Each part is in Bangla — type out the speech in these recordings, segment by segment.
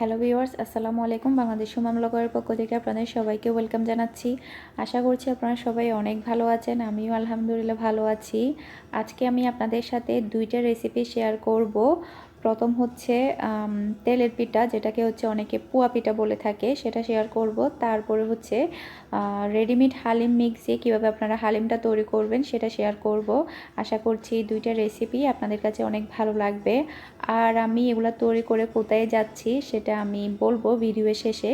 হ্যালো ভিউয়ার্স, আসসালামু আলাইকুম। বাংলাদেশ লগরের পক্ষ থেকে আপনাদের সবাইকে ওয়েলকাম জানাচ্ছি। আশা করছি আপনারা সবাই অনেক ভালো আছেন, আমিও আলহামদুলিল্লাহ ভালো আছি। আজকে আমি আপনাদের সাথে দুইটা রেসিপি শেয়ার করব। প্রথম হচ্ছে তেলের পিঠা, যেটাকে হচ্ছে অনেকে পুয়া পিঠা বলে থাকে, সেটা শেয়ার করব। তারপরে হচ্ছে রেডিমেড হালিম মিক্স কীভাবে আপনারা হালিমটা তৈরি করবেন, সেটা শেয়ার করব। আশা করছি দুইটা রেসিপি আপনাদের কাছে অনেক ভালো লাগবে। আর আমি এগুলা তৈরি করে কোথায় যাচ্ছি, সেটা আমি বলব ভিডিওর শেষে।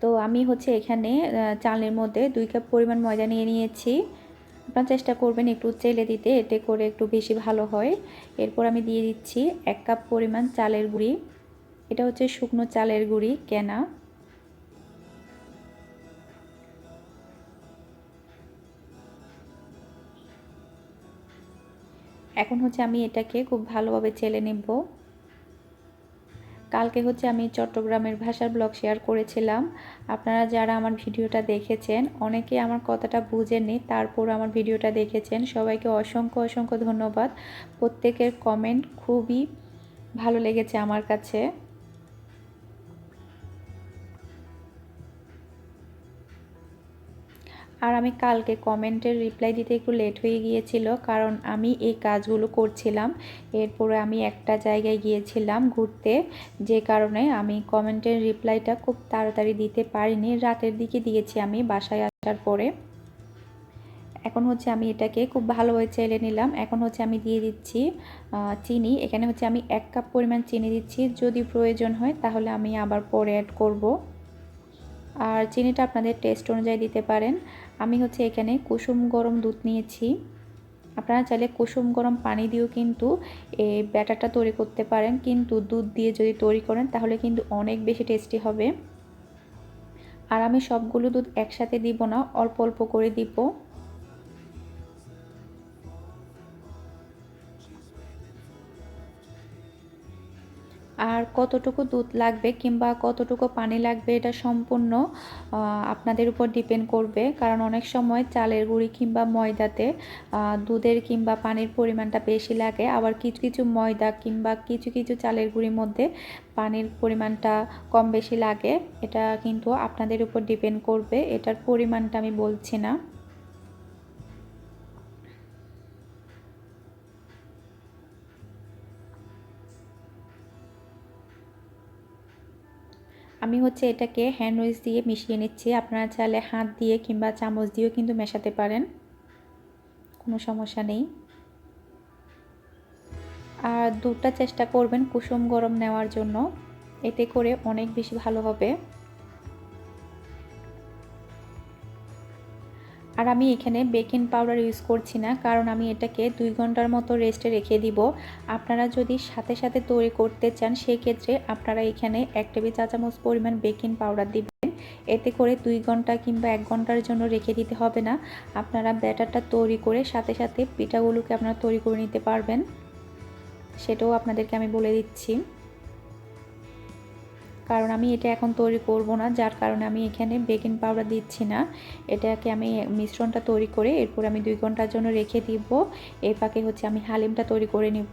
তো আমি হচ্ছে এখানে চালের মধ্যে দুই কাপ পরিমাণ ময়দা নিয়ে নিয়েছি। আপনারা চেষ্টা করবেন একটু চেলে দিতে, এতে করে একটু বেশি ভালো হয়। এরপর আমি দিয়ে দিচ্ছি এক কাপ পরিমাণ চালের গুঁড়ি। এটা হচ্ছে শুকনো চালের গুঁড়ি, কেনা। এখন হচ্ছে আমি এটাকে খুব ভালোভাবে চেলে নেব। কালকে হচ্ছে আমি চট্টগ্রামের ভাষার ব্লগ শেয়ার করেছিলাম। আপনারা যারা আমার ভিডিওটা দেখেছেন, অনেকে আমার কথাটা বুঝেননি তারপর আমার ভিডিওটা দেখেছেন, সবাইকে অসংখ্য অসংখ্য ধন্যবাদ। প্রত্যেকের কমেন্ট খুবই ভালো লেগেছে আমার কাছে। আর আমি কালকে কমেন্টের রিপ্লাই দিতে একটু লেট হয়ে গিয়েছিল, কারণ আমি এই কাজগুলো করছিলাম। এরপরে আমি একটা জায়গায় গিয়েছিলাম ঘুরতে, যে কারণে আমি কমেন্টের রিপ্লাইটা খুব তাড়াতাড়ি দিতে পারিনি। রাতের দিকে দিয়েছি আমি বাসায় আসার পরে। এখন হচ্ছে আমি এটাকে খুব ভালোভাবে চেলে নিলাম। এখন হচ্ছে আমি দিয়ে দিচ্ছি চিনি। এখানে হচ্ছে আমি এক কাপ পরিমাণ চিনি দিচ্ছি। যদি প্রয়োজন হয় তাহলে আমি আবার পরে অ্যাড করব। আর চিনিটা আপনাদের টেস্ট অনুযায়ী দিতে পারেন। আমি হচ্ছে এখানে কুসুম গরম দুধ নিয়েছি। আপনারা চাইলে কুসুম গরম পানি দিয়েও কিন্তু এই ব্যাটারটা তৈরি করতে পারেন। কিন্তু দুধ দিয়ে যদি তৈরি করেন, তাহলে কিন্তু অনেক বেশি টেস্টি হবে। আর আমি সবগুলো দুধ একসাথে দিব না, অল্প অল্প করে দিব। আর কতটুকু দুধ লাগবে কিংবা কতটুকু পানি লাগবে এটা সম্পূর্ণ আপনাদের উপর ডিপেন্ড করবে। কারণ অনেক সময় চালের গুঁড়ি কিংবা ময়দাতে দুধের কিংবা পানির পরিমাণটা বেশি লাগে। আবার কিছু কিছু ময়দা কিংবা কিছু কিছু চালের গুঁড়ির মধ্যে পানির পরিমাণটা কম বেশি লাগে। এটা কিন্তু আপনাদের উপর ডিপেন্ড করবে। এটার পরিমাণটা আমি বলছি না। আমি হচ্ছে এটাকে হ্যান্ড উইচ দিয়ে মিশিয়ে নিচ্ছি। আপনারা চাইলে হাত দিয়ে কিংবা চামচ দিয়েও কিন্তু মেশাতে পারেন। কোনো সমস্যা নেই। আর দুধটা চেষ্টা করবেন কুসুম গরম নেওয়ার জন্য। এতে করে অনেক বেশি ভালো হবে। আর আমি এখানে বেকিং পাউডার ইউজ করছি না, কারণ আমি এটাকে দুই ঘণ্টার মতো রেস্টে রেখে দিব। আপনারা যদি সাথে সাথে তৈরি করতে চান, সেক্ষেত্রে আপনারা এখানে এক টেবিল চা চামচ পরিমাণ বেকিং পাউডার দিবেন। এতে করে দুই ঘণ্টা কিংবা এক ঘণ্টার জন্য রেখে দিতে হবে না। আপনারা ব্যাটারটা তৈরি করে সাথে সাথে পিঠাগুলোকে আপনারা তৈরি করে নিতে পারবেন। সেটাও আপনাদেরকে আমি বলে দিচ্ছি। কারণ আমি এটা এখন তৈরি করব না, যার কারণে আমি এখানে বেকিং পাউডার দিচ্ছি না। এটাকে আমি মিশ্রণটা তৈরি করে এরপর আমি দুই ঘণ্টার জন্য রেখে দিব। এই পাকে হচ্ছে আমি হালিমটা তৈরি করে নিব।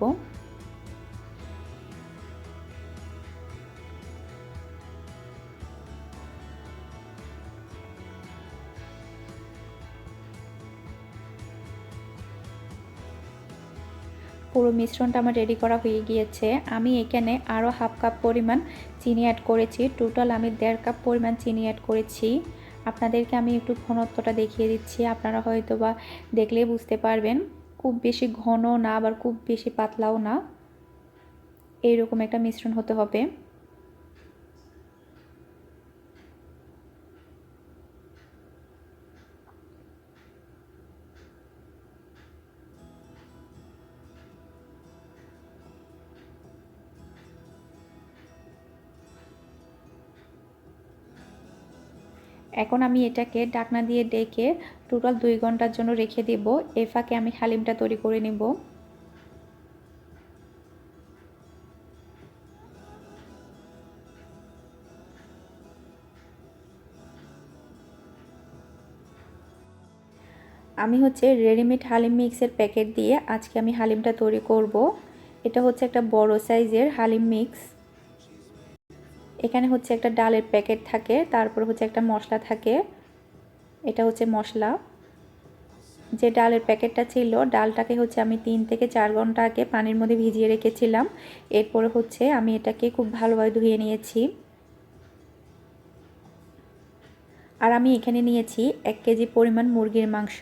পুরো মিশ্রণটা আমার রেডি করা হয়ে গিয়েছে। আমি এখানে আরও হাফ কাপ পরিমাণ চিনি অ্যাড করেছি। টোটাল আমি দেড় কাপ পরিমাণ চিনি অ্যাড করেছি। আপনাদেরকে আমি একটু ঘনত্বটা দেখিয়ে দিচ্ছি। আপনারা হয়তো বা দেখলেই বুঝতে পারবেন। খুব বেশি ঘন না, আবার খুব বেশি পাতলাও না। এইরকম একটা মিশ্রণ হতে হবে। এখন আমি এটাকে ডাকনা দিয়ে ডেকে টোটাল দুই ঘণ্টার জন্য রেখে দেব। এ ফাঁকে আমি হালিমটা তৈরি করে নেব। আমি হচ্ছে রেডিমেড হালিম মিক্সের প্যাকেট দিয়ে আজকে আমি হালিমটা তৈরি করব। এটা হচ্ছে একটা বড় সাইজের হালিম মিক্স। এখানে হচ্ছে একটা ডালের প্যাকেট থাকে, তারপর হচ্ছে একটা মশলা থাকে। এটা হচ্ছে মশলা। যে ডালের প্যাকেটটা ছিল, ডালটাকে হচ্ছে আমি তিন থেকে চার ঘণ্টা আগে পানির মধ্যে ভিজিয়ে রেখেছিলাম। এরপরে হচ্ছে আমি এটাকে খুব ভালোভাবে ধুয়ে নিয়েছি। আর আমি এখানে নিয়েছি এক কেজি পরিমাণ মুরগির মাংস।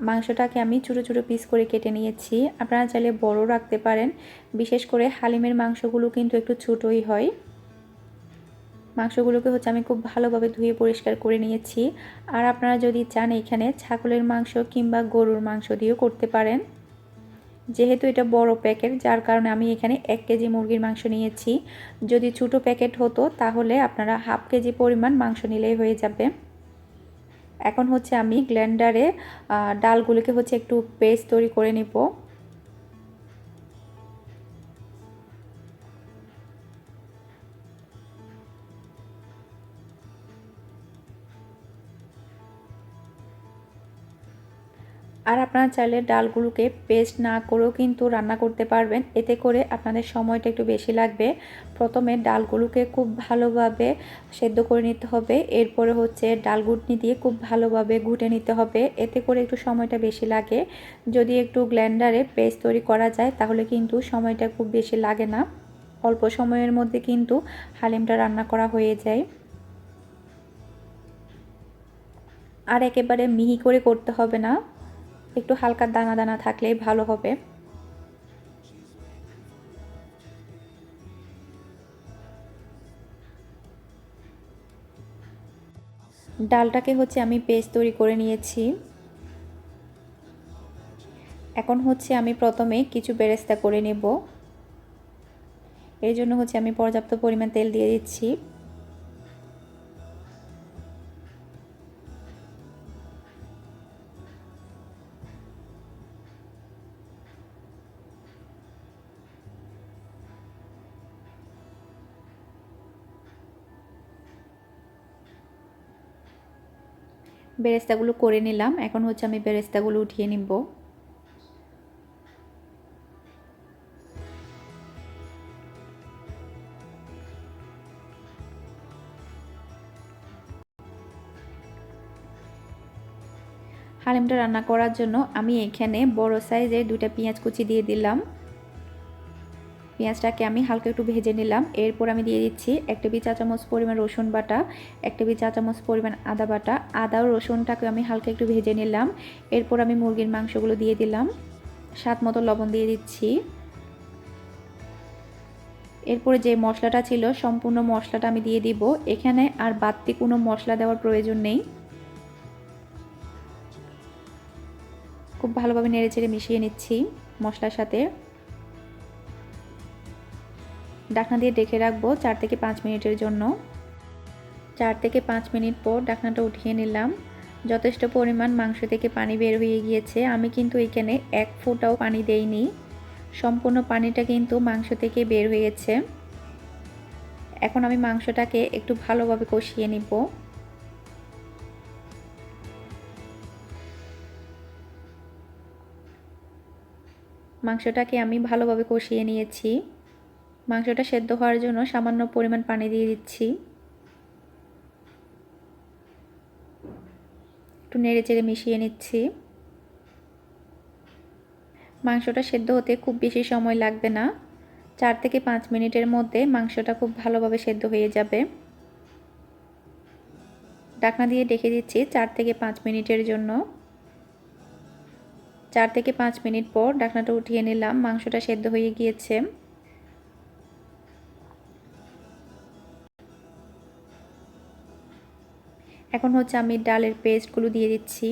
মাংসটাকে আমি ছোটো ছোটো পিস করে কেটে নিয়েছি। আপনারা চাইলে বড় রাখতে পারেন। বিশেষ করে হালিমের মাংসগুলো কিন্তু একটু ছোটোই হয়। মাংসগুলোকে হচ্ছে আমি খুব ভালোভাবে ধুয়ে পরিষ্কার করে নিয়েছি। আর আপনারা যদি চান এখানে ছাগলের মাংস কিংবা গরুর মাংস দিয়েও করতে পারেন। যেহেতু এটা বড় প্যাকেট, যার কারণে আমি এখানে এক কেজি মুরগির মাংস নিয়েছি। যদি ছোটো প্যাকেট হতো, তাহলে আপনারা হাফ কেজি পরিমাণ মাংস নিলেই হয়ে যাবে। এখন হচ্ছে আমি গ্ল্যান্ডারে ডালগুলোকে হচ্ছে একটু পেস্ট তৈরি করে নিব। আর আপনারা চাইলে ডালগুলোকে পেস্ট না করেও কিন্তু রান্না করতে পারবেন। এতে করে আপনাদের সময়টা একটু বেশি লাগবে। প্রথমে ডালগুলোকে খুব ভালোভাবে সেদ্ধ করে নিতে হবে। এরপরে হচ্ছে ডাল গুটনি দিয়ে খুব ভালোভাবে ঘুটে নিতে হবে। এতে করে একটু সময়টা বেশি লাগে। যদি একটু গ্ল্যান্ডারে পেস্ট তৈরি করা যায়, তাহলে কিন্তু সময়টা খুব বেশি লাগে না। অল্প সময়ের মধ্যে কিন্তু হালিমটা রান্না করা হয়ে যায়। আর একেবারে মিহি করে করতে হবে না। একটু হালকা দানা দানা থাকলেই ভালো হবে। ডালটাকে হচ্ছে আমি পেস্ট তৈরি করে নিয়েছি। এখন হচ্ছে আমি প্রথমে কিছু বেরেস্তা করে নেব। এই জন্য হচ্ছে আমি পর্যাপ্ত পরিমাণ তেল দিয়ে দিচ্ছি। বেরেস্তাগুলো করে নিলাম। এখন হচ্ছে আমি বেরেস্তাগুলো উঠিয়ে নিব। হালিমটা রান্না করার জন্য আমি এখানে বড় সাইজের দুইটা পেঁয়াজ কুচি দিয়ে দিলাম। পেঁয়াজটাকে আমি হালকা একটু ভেজে নিলাম। এরপর আমি দিয়ে দিচ্ছি এক টেবিল চা চামচ পরিমাণ রসুন বাটা এক টেবিল চা চামচ পরিমাণ আদা বাটা। আদা ও রসুনটাকে আমি হালকা একটু ভেজে নিলাম। এরপর আমি মুরগির মাংসগুলো দিয়ে দিলাম। স্বাদ মতো লবণ দিয়ে দিচ্ছি। এরপরে যে মশলাটা ছিল, সম্পূর্ণ মশলাটা আমি দিয়ে দিব। এখানে আর বাড়তি কোনো মশলা দেওয়ার প্রয়োজন নেই। খুব ভালোভাবে নেড়ে চেড়ে মিশিয়ে নিচ্ছি মশলার সাথে। ডাকনা দিয়ে ডেকে রাখব চার থেকে পাঁচ মিনিটের জন্য। চার থেকে পাঁচ মিনিট পর ডাকনাটা উঠিয়ে নিলাম। যথেষ্ট পরিমাণ মাংস থেকে পানি বের হয়ে গিয়েছে। আমি কিন্তু এখানে এক ফোঁটাও পানি দেইনি। সম্পূর্ণ পানিটা কিন্তু মাংস থেকে বের হয়েছে। এখন আমি মাংসটাকে একটু ভালোভাবে কষিয়ে নিব। মাংসটাকে আমি ভালোভাবে কষিয়ে নিয়েছি। মাংসটা সেদ্ধ হওয়ার জন্য সামান্য পরিমাণ পানি দিয়ে দিচ্ছি। একটু নেড়ে চেড়ে মিশিয়ে নিচ্ছি। মাংসটা সেদ্ধ হতে খুব বেশি সময় লাগবে না। চার থেকে পাঁচ মিনিটের মধ্যে মাংসটা খুব ভালোভাবে সেদ্ধ হয়ে যাবে। ডাকনা দিয়ে ডেকে দিচ্ছি চার থেকে পাঁচ মিনিটের জন্য। চার থেকে পাঁচ মিনিট পর ডাকনাটা উঠিয়ে নিলাম, মাংসটা সেদ্ধ হয়ে গিয়েছে। এখন হচ্ছে আমি ডালের পেস্টগুলো দিয়ে দিচ্ছি।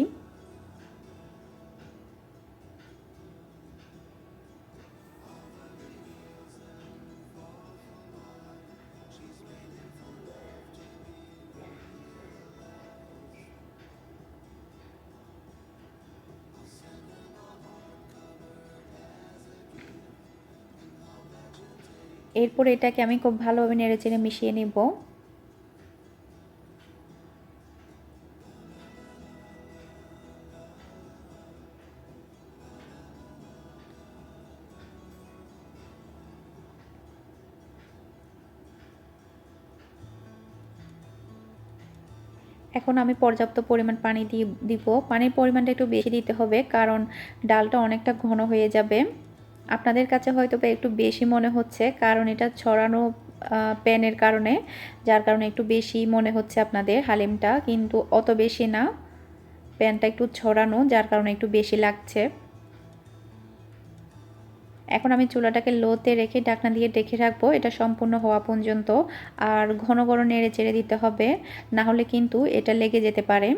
এরপর এটাকে আমি খুব ভালোভাবে নেড়ে চেড়ে মিশিয়ে নেব। আমি পর্যাপ্ত পরিমাণ পানি দিয়ে দিব। পানির পরিমাণটা একটু বেশি দিতে হবে, কারণ ডালটা অনেকটা ঘন হয়ে যাবে। আপনাদের কাছে হয়তো একটু বেশি মনে হচ্ছে, কারণ এটা ছড়ানো প্যানের কারণে, যার কারণে একটু বেশি মনে হচ্ছে আপনাদের হালিমটা, কিন্তু অত বেশি না। প্যানটা একটু ছড়ানো, যার কারণে একটু বেশি লাগছে। এখন আমি চুলাটাকে লোতে রেখে ডাকনা দিয়ে ডেকে রাখব। এটা সম্পূর্ণ হওয়া পর্যন্ত। আর ঘন ঘন নেড়ে চেড়ে দিতে হবে। না হলে কিন্তু এটা লেগে যেতে পারে।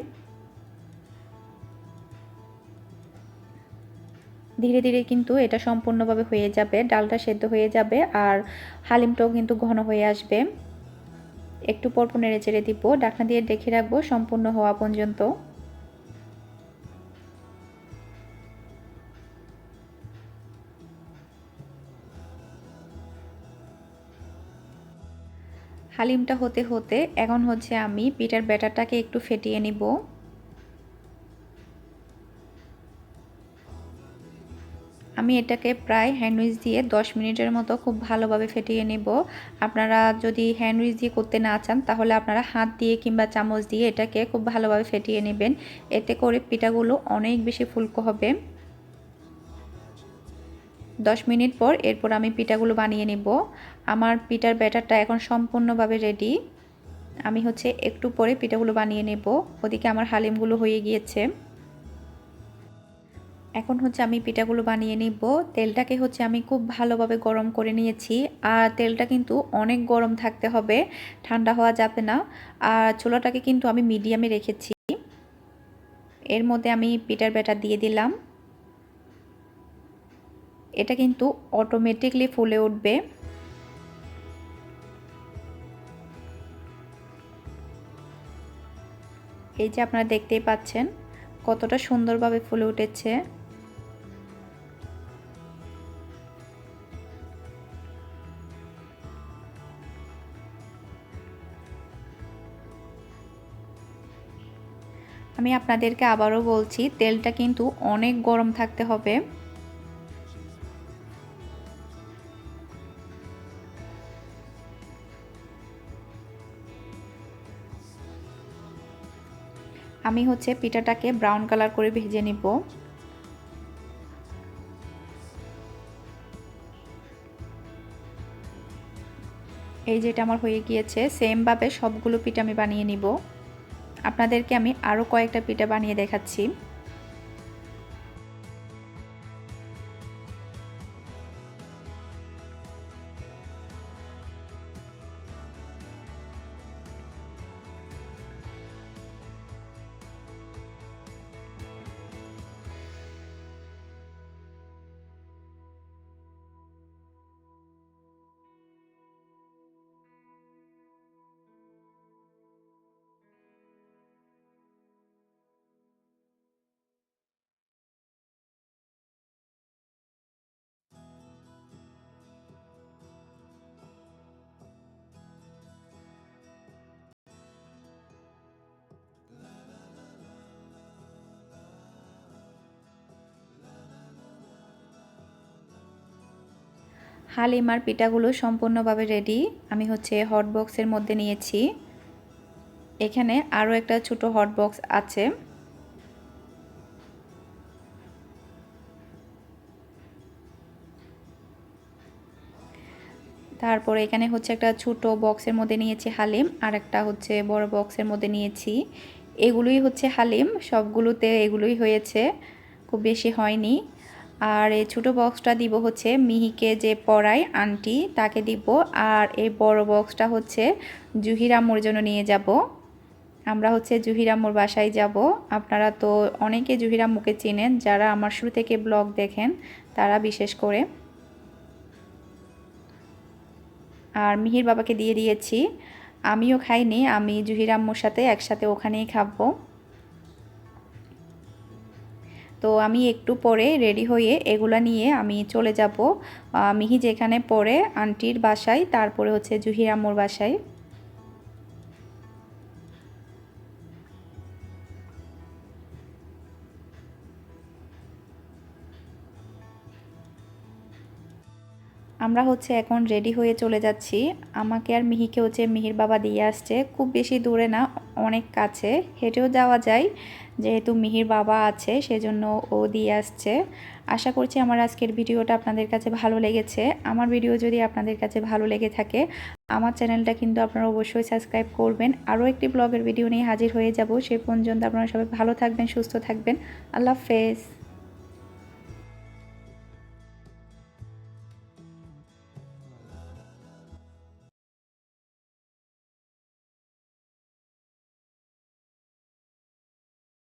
ধীরে ধীরে কিন্তু এটা সম্পূর্ণভাবে হয়ে যাবে। ডালটা সেদ্ধ হয়ে যাবে আর হালিমটাও কিন্তু ঘন হয়ে আসবে। একটু পরপর নেড়ে চেড়ে দিব। ডাকনা দিয়ে ডেকে রাখব সম্পূর্ণ হওয়া পর্যন্ত। হালিমটা হতে হতে এখন হচ্ছে আমি পিঠার ব্যাটারটাকে একটু ফেটিয়ে নিব। আমি এটাকে প্রায় হ্যান্ডউইচ দিয়ে 10 মিনিটের মতো খুব ভালোভাবে ফেটিয়ে নেব। আপনারা যদি হ্যান্ডউইচ দিয়ে করতে না চান, তাহলে আপনারা হাত দিয়ে কিংবা চামচ দিয়ে এটাকে খুব ভালোভাবে ফেটিয়ে নেবেন। এতে করে পিঠাগুলো অনেক বেশি ফুলকো হবে। দশ মিনিট পর এরপর আমি পিঠাগুলো বানিয়ে নেব। আমার পিঠার ব্যাটারটা এখন সম্পূর্ণভাবে রেডি আমি হচ্ছে একটু পরে পিঠাগুলো বানিয়ে নেব। ওদিকে আমার হালিমগুলো হয়ে গিয়েছে। এখন হচ্ছে আমি পিঠাগুলো বানিয়ে নিব। তেলটাকে হচ্ছে আমি খুব ভালোভাবে গরম করে নিয়েছি। আর তেলটা কিন্তু অনেক গরম থাকতে হবে, ঠান্ডা হওয়া যাবে না। আর চুলাটাকে কিন্তু আমি মিডিয়ামে রেখেছি। এর মধ্যে আমি পিঠার ব্যাটার দিয়ে দিলাম। এটা কিন্তু অটোমেটিকলি ফুলে উঠবে। এই যে আপনারা দেখতেই পাচ্ছেন কতটা সুন্দরভাবে ফুলে উঠেছে। আমি আপনাদেরকে আবারও বলছি, তেলটা কিন্তু অনেক গরম থাকতে হবে। আমি হচ্ছে পিঠাটাকে ব্রাউন কালার করে ভেজে নিব। এই যেটা আমার হয়ে গিয়েছে সেমভাবে সবগুলো পিঠা আমি বানিয়ে নিব। আপনাদেরকে আমি আরও কয়েকটা পিঠা বানিয়ে দেখাচ্ছি। হালিম আর পিঠাগুলো সম্পূর্ণভাবে রেডি আমি হচ্ছে হট বক্সের মধ্যে নিয়েছি। এখানে আরও একটা ছোট হট বক্স আছে। তারপরে এখানে হচ্ছে একটা ছোট বক্সের মধ্যে নিয়েছি হালিম, আর একটা হচ্ছে বড় বক্সের মধ্যে নিয়েছি। এগুলোই হচ্ছে হালিম, সবগুলোতে এগুলোই হয়েছে। খুব বেশি হয়নি। আর এই ছোটো বক্সটা দিব হচ্ছে মিহিকে যে পড়ায় আন্টি, তাকে দিব। আর এই বড় বক্সটা হচ্ছে জুহিরাম্মুর জন্য নিয়ে যাব। আমরা হচ্ছে জুহিরাম্মুর বাসায় যাব। আপনারা তো অনেকে জুহিরাম্মুকে চেনেন, যারা আমার শুরু থেকে ব্লগ দেখেন, তারা বিশেষ করে। আর মিহির বাবাকে দিয়ে দিয়েছি। আমিও খাইনি, আমি জুহিরাম্মুর সাথে একসাথে ওখানেই খাব। তো আমি একটু পরে রেডি হয়ে এগুলা নিয়ে আমি চলে যাব। মিহি যেখানে পরে আন্টির বাসায়, তারপরে হচ্ছে জুহিরাম্মুর বাসায়। আমরা হচ্ছে এখন রেডি হয়ে চলে যাচ্ছি। আমাকে আর মিহিকে হচ্ছে মিহির বাবা দিয়ে আসছে। খুব বেশি দূরে না অনেক কাছে, হেঁটেও যাওয়া যায়। যেহেতু মিহির বাবা আছে, সেজন্য ও দিয়ে আসছে। আশা করছি আমার আজকের ভিডিওটা আপনাদের কাছে ভালো লেগেছে। আমার ভিডিও যদি আপনাদের কাছে ভালো লেগে থাকে, আমার চ্যানেলটা কিন্তু আপনারা অবশ্যই সাবস্ক্রাইব করবেন। আরও একটি ব্লগের ভিডিও নিয়ে হাজির হয়ে যাব। সে পর্যন্ত আপনারা সবাই ভালো থাকবেন, সুস্থ থাকবেন। আল্লাহ হাফেজ।